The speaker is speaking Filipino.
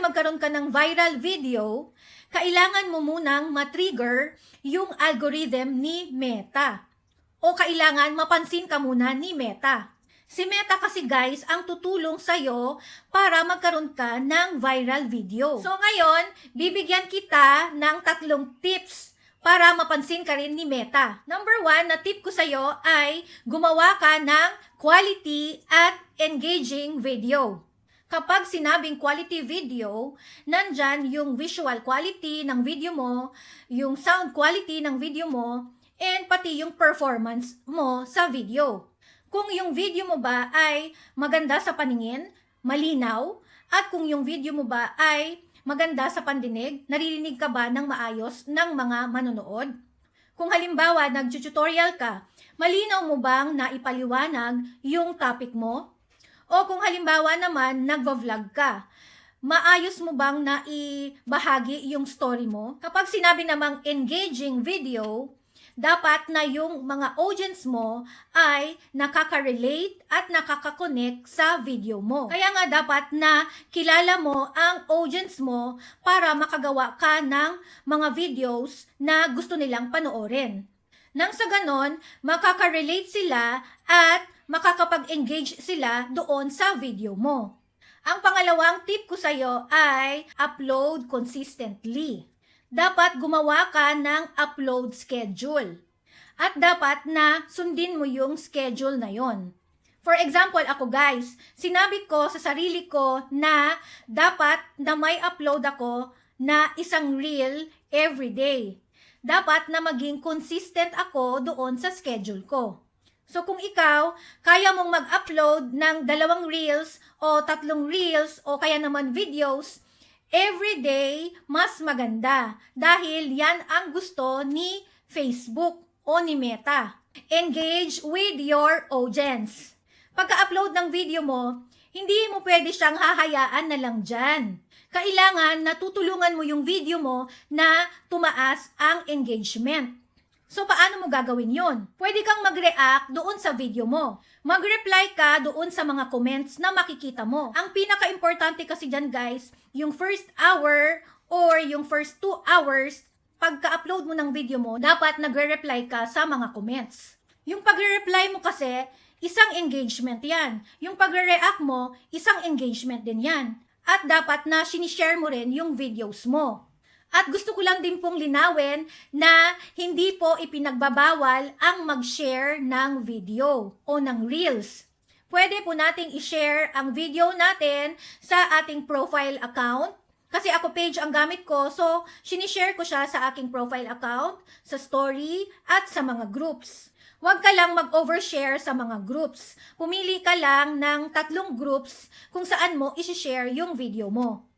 magkaroon ka ng viral video, kailangan mo munang matrigger yung algorithm ni Meta. O kailangan mapansin ka muna ni Meta. Si Meta kasi guys ang tutulong sa'yo para magkaroon ka ng viral video. So ngayon, bibigyan kita ng tatlong tips para mapansin ka rin ni Meta. Number one na tip ko sa'yo ay gumawa ka ng quality at engaging video. Kapag sinabing quality video, nandyan yung visual quality ng video mo, yung sound quality ng video mo, and pati yung performance mo sa video. Kung yung video mo ba ay maganda sa paningin, malinaw, at kung yung video mo ba ay maganda sa pandinig, naririnig ka ba ng maayos ng mga manonood? Kung halimbawa nag-tutorial ka, malinaw mo bang naipaliwanag yung topic mo? O kung halimbawa naman nagva-vlog ka, maayos mo bang naibahagi yung story mo? Kapag sinabi namang engaging video, dapat na yung mga audience mo ay nakaka-relate at nakaka-connect sa video mo. Kaya nga dapat na kilala mo ang audience mo para makagawa ka ng mga videos na gusto nilang panoorin. Nang sa ganon, makaka-relate sila at makakapag-engage sila doon sa video mo. Ang pangalawang tip ko sa'yo ay upload consistently dapat gumawa ka ng upload schedule. At dapat na sundin mo yung schedule na yon. For example, ako guys, sinabi ko sa sarili ko na dapat na may upload ako na isang reel every day. Dapat na maging consistent ako doon sa schedule ko. So kung ikaw, kaya mong mag-upload ng dalawang reels o tatlong reels o kaya naman videos, every day mas maganda dahil yan ang gusto ni Facebook o ni Meta. Engage with your audience. Pagka-upload ng video mo, hindi mo pwede siyang hahayaan na lang dyan. Kailangan na tutulungan mo yung video mo na tumaas ang engagement. So, paano mo gagawin yon? Pwede kang mag-react doon sa video mo. Mag-reply ka doon sa mga comments na makikita mo. Ang pinaka-importante kasi dyan guys, yung first hour or yung first two hours, pagka-upload mo ng video mo, dapat nagre-reply ka sa mga comments. Yung pagre-reply mo kasi, isang engagement yan. Yung pagre-react mo, isang engagement din yan. At dapat na sinishare mo rin yung videos mo. At gusto ko lang din pong linawin na hindi po ipinagbabawal ang mag-share ng video o ng reels. Pwede po nating i-share ang video natin sa ating profile account. Kasi ako page ang gamit ko, so sinishare ko siya sa aking profile account, sa story, at sa mga groups. Huwag ka lang mag-overshare sa mga groups. Pumili ka lang ng tatlong groups kung saan mo isi-share yung video mo.